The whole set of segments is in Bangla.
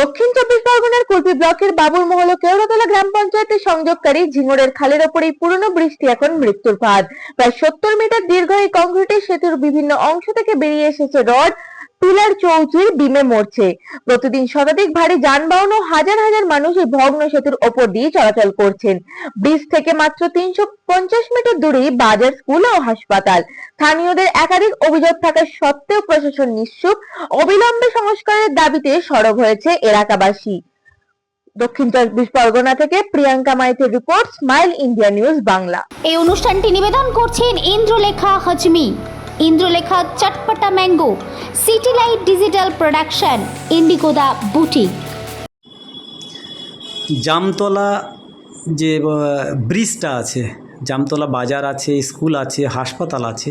দক্ষিণ চব্বিশ পরগনার কুলপি ব্লকের বাবুর মহল কেওড়াতলা গ্রাম পঞ্চায়েতের সংযোগকারী ঝিঙড়ের খালের ওপর এই পুরনো বৃষ্টি এখন মৃত্যুর ফাঁদ। প্রায় সত্তর মিটার দীর্ঘ এই কংক্রিটের সেতুর বিভিন্ন অংশ থেকে বেরিয়ে এসেছে রড পিলার চৌচির বিমে মরছে। প্রতিদিন শতাধিক ভারী যানবাহন ও হাজার হাজার মানুষ এই ভগ্ন সেতুর ওপর দিয়ে চলাচল করছেন। ব্রিজ থেকে মাত্র তিনশো পঞ্চাশ মিটার দূরেই বাজার স্কুল ও হাসপাতাল। স্থানীয়দের একাধিক অভিযোগ থাকা সত্ত্বেও প্রশাসন নিশ্চুপ। অবিলম্বে সংস্কারের দাবিতে সরব হয়েছে এলাকাবাসী। দক্ষিণ চব্বিশ পরগনা থেকে Priyanka মাইতের report, smile India news Bangla. এই অনুষ্ঠানটি নিবেদন করছেন Indralekha Hajmi. Indralekha Chatpata mango, city light digital production, ইন্ডিগোদা boutique Jamtala যে ব্রিজটা আছে, জামতলা বাজার আছে, স্কুল আছে, হাসপাতাল আছে,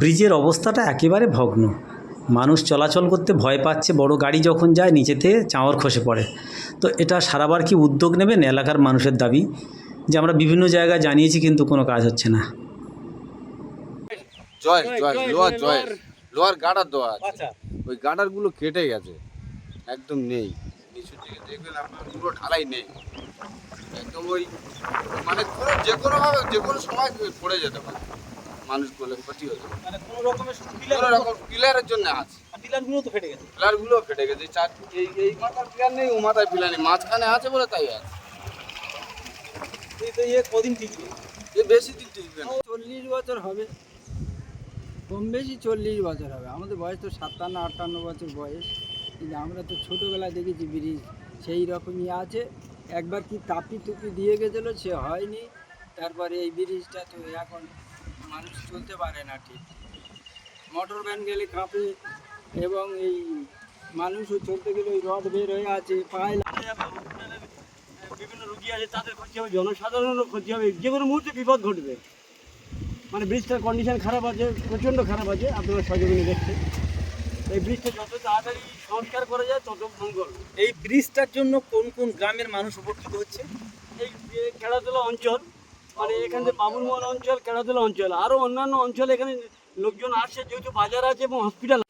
ব্রিজের অবস্থাটা একেবারে ভগ্ন। মানুষ চলাচল করতে ভয় পাচ্ছে, বড় গাড়ি যখন যায় নিচেতে চাঁওয়ার খসে পড়ে। তো এটা সারাবার কি উদ্যোগ নেবেন এলাকার মানুষের দাবি? যে আমরা বিভিন্ন জায়গায় জানিয়েছি, কিন্তু কোনো কাজ হচ্ছে না। Joint joint lower joint lower. Girder দেওয়া আছে। ওই গার্ডারগুলো কেটে গেছে। একদম নেই। দিকে দেখবেন আপনার পুরো ঢালাই নেই। একদম ওই মানে যে কোনোভাবে যে কোনো সময় পড়ে যেতে পারে। মানুষ বলে ক্ষতি মানে কোনো রকমের রকম পিলারের জন্য আছে। পিলারগুলো তো ফেটে গেছে। পিলারগুলো ফেটে গেছে। চার এই এই মাথার পিলার নেই ও মাথায় পিলার নেই। মাঝখানে আছে বলে তাই আছে। এই তো ইয়ে কদিন টিকবে? এ বেশি দিন টিকবে না। চল্লিশ বছর হবে। কম বেশি চল্লিশ বছর হবে। আমাদের বয়স তো সাতান্ন, আটান্ন বছর বয়স। কিন্তু আমরা তো ছোটোবেলায় দেখেছি ব্রিজ, সেই রকমই আছে। একবার কি তাপি টুপি দিয়ে গেছিল, সে হয়নি। তারপরে এই ব্রিজটা তো এখন মানুষ চলতে পারে না ঠিক। মোটর ভ্যান গেলে কাঁপে এবং এই মানুষও চলতে গেলে ওই রড বের হয়ে আছে, পায়ে বিভিন্ন রুগী আছে, তাদের ক্ষতি হবে, জনসাধারণেরও ক্ষতি হবে। যে কোনো মুহূর্তে বিপদ ঘটবে। মানে ব্রিজটার কন্ডিশন খারাপ আছে প্রচণ্ড খারাপ আছে আপনারা সহযোগিনী দেখছেন। এই ব্রিজটা যত তাড়াতাড়ি সংস্কার করা যায় তত মঙ্গল। এই ব্রিজটার জন্য কোন কোন গ্রামের মানুষ উপকৃত হচ্ছে? এই খেলাধুলা অঞ্চল মানে এখান থেকে বাবুরমোহন অঞ্চল খেলাধুলা অঞ্চল আরও অন্যান্য অঞ্চলে এখানে লোকজন আসছে যেহেতু বাজার আছে এবং হসপিটাল